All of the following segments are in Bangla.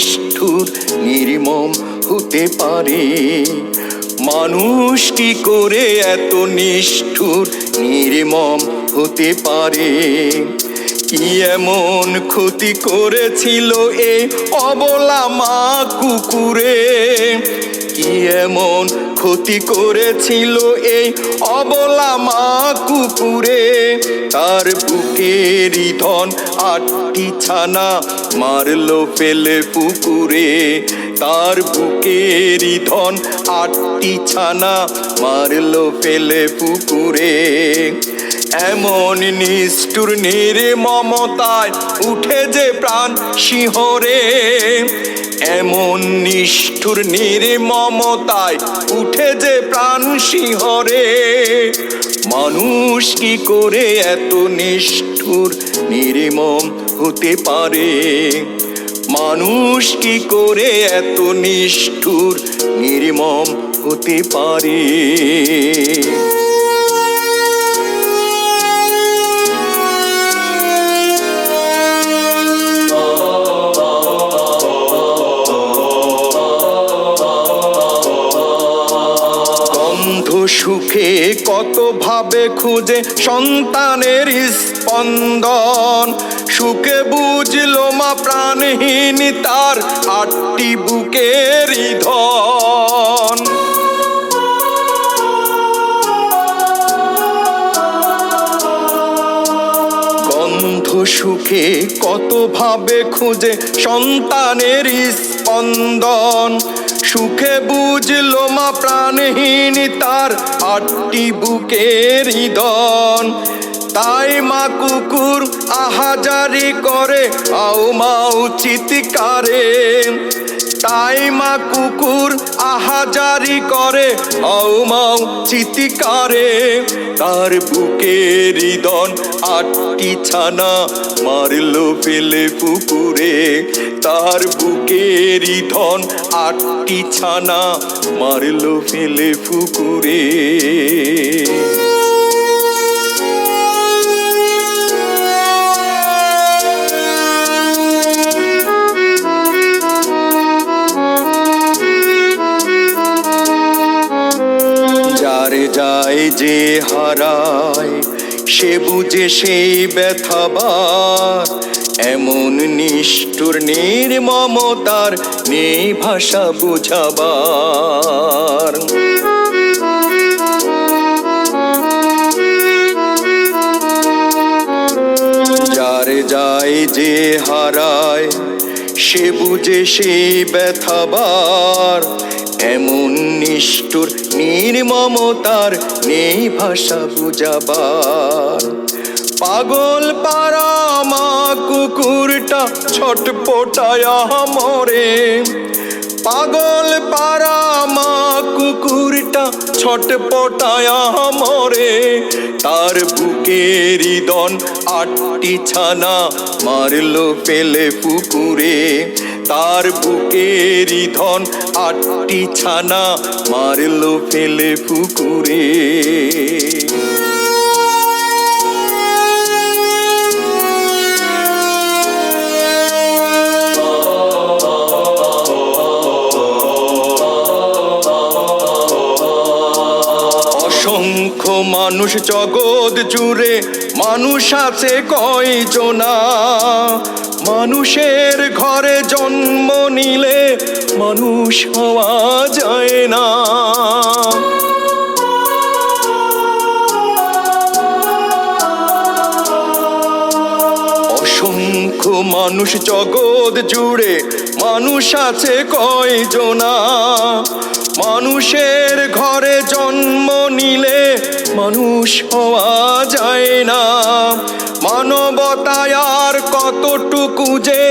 নিষ্ঠুর, নির্মম হতে পারে। মানুষ কি করে এত নিষ্ঠুর, নির্মম হতে পারে? কি এমন ক্ষতি করেছিল এই অবলা মা কুকুরে? এমন ক্ষতি করেছিল এই অবলা মা কুকুরে। তার বুকেরই ধন আটটি ছানা মারলো ফেলে পুকুরে। তার বুকেরই ধন আটটি ছানা মারলো ফেলে পুকুরে। এমন নিষ্ঠুর নিরে মমতায় উঠে যে প্রাণ শিহরে, এমন নিষ্ঠুর নিরে মমতায় উঠে যে প্রাণ শিহরে। মানুষ কি করে এত নিষ্ঠুর, নির্মম হতে পারে? মানুষ কি করে এত নিষ্ঠুর, নির্মম হতে পারে? কত ভাবে খুঁজে সন্তানের স্পন্দন, সুখে বুঝলো মা প্রাণহীন তার আটটি বুকের ধন। গন্ধ সুখে কত ভাবে খুঁজে সন্তানের স্পন্দন সুখে বুঝলো মা প্রাণহীন তার আটটি বুকের ইদন তাই মা কুকুর আহাজারি করে, আও মা উচিত চিৎকারে তাই মা কুকুর আহাজারি করে আও মাও চিৎকারে। তার বুকের দন আটটি ছানা মারলো ফেলে পুকুরে। তার বুকের ধন আটটি ছানা মারলো ফেলে পুকুরে। সে বুঝে সেই ব্যথাবার এমন নিষ্ঠুর নির্মমতার নেই ভাষা বুঝাবার। যার যায় যে হারায় সে বুঝে সেই ব্যথাবার এমন নিষ্ঠুর, নির্মমতার, নেই ভাষা বুঝাবার। পাগল পারা মা কুকুরটা ছটপটায় মরে। পাগল পারা ছটপটায়া মরে তার বুকের দন আটটি ছানা মারলো পেলে পুকুরে। তার বুকের ধন আটটি ছানা মারলো ফেলে পুকুরে। মানুষ জগৎ জুড়ে, মানুষ আছে কয়জনা? মানুষের ঘরে জন্ম নিলে মানুষ হওয়া যায় না। অসংখ্য মানুষ জগৎ জুড়ে, মানুষ আছে কয়জনা? মানুষের ঘরে জন্ম নিলে মানুষ হওয়া যায় না। মানবতায় আর কতটুকু যে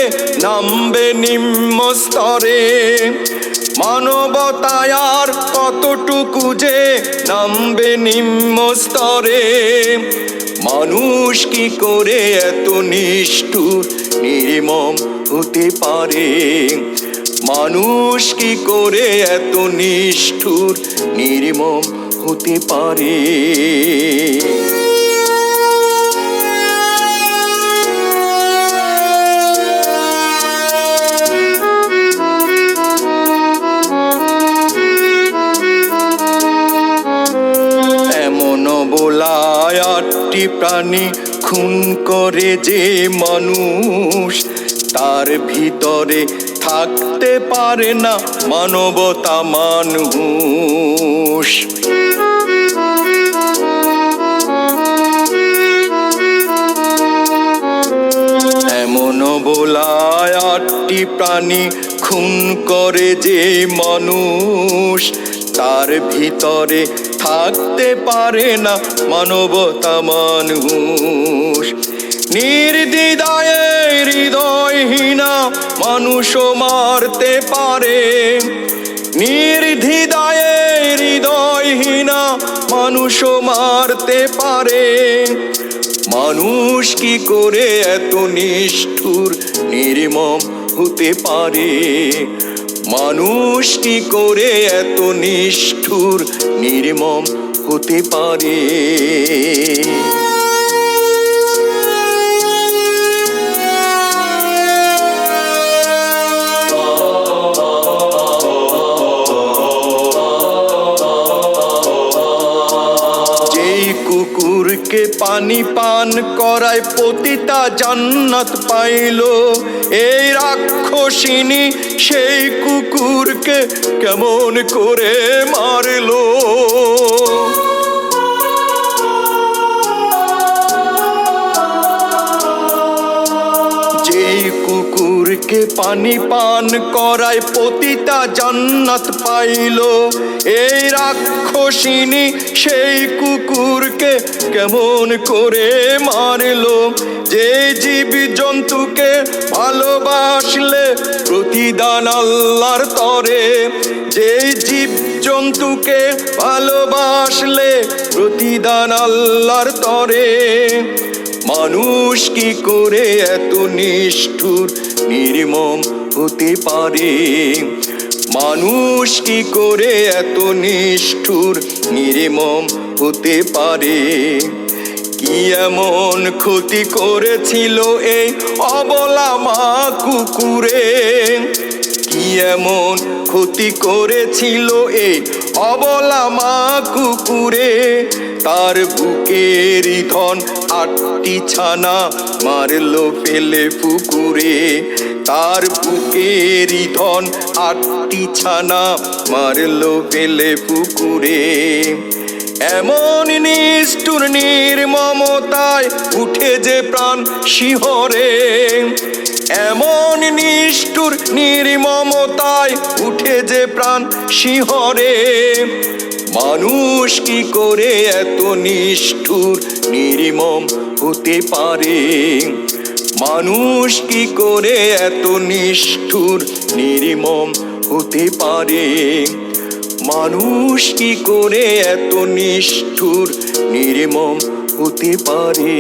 নামবে নিম্ন স্তরে মানবতায় আর কতটুকু যে নামবে নিম্ন স্তরে মানুষ কি করে এত নিষ্ঠুর, নির্মম হতে পারে? মানুষ কি করে এত নিষ্ঠুর, নির্মম হতে পারে। বোলায়াটি প্রাণী খুন করে যে মানুষ তার ভিতরে থাকতে পারে না মানবতা মানুষ। এমন বোলায় আটটি প্রাণী খুন করে যে মানুষ, তার ভিতরে থাকতে পারে না মানবতা মানুষ। নির্দিদায়ে হৃদয়হীনা মানুষও মারতে পারে। নির্ধিদায়ে হৃদয়হীনা মানুষও মারতে পারে। মানুষ কি করে এত নিষ্ঠুর, নির্মম হতে পারে? মানুষ কি করে এত নিষ্ঠুর, নির্মম হতে পারে? কুকুরকে পানি পান করায় পতিতা জান্নাত পাইল। এই রাক্ষসিনী সেই কুকুরকে কেমন করে মারলো? কুকুরকে পানি পান করায় পতিতা জান্নাত পাইল। এই রাক্ষসিনী সেই কুকুরকে কেমন করে মারলো? যে জীব জন্তুকে ভালোবাসলে প্রতিদান আল্লাহর তরে। যে জীব জন্তুকে ভালোবাসলে প্রতিদান আল্লাহর তরে। মানুষ কি করে এত নিষ্ঠুর, নির্মম হতে পারে? মানুষ কি করে এত নিষ্ঠুর, নির্মম হতে পারে? কি এমন ক্ষতি করেছিল এই অবলা মা কুকুরে? কি এমন ক্ষতি করেছিল এই অবলা মা কুকুরে, তার বুকের ধন আটটি ছানা মারলো ফেলে পুকুরে। তার বুকের ধন আটটি ছানা মারলো ফেলে পুকুরে। এমন নিষ্ঠুর নির্মমতায় উঠে যে প্রাণ শিহরে, এমন নিষ্ঠুর নির্মমতায় উঠে যে প্রাণ শিহরে। মানুষ কি করে এত নিষ্ঠুর নির্মম হতে পারে? মানুষ কি করে এত নিষ্ঠুর নির্মম হতে পারে? মানুষ কি করে এত নিষ্ঠুর নির্মম হতে পারে।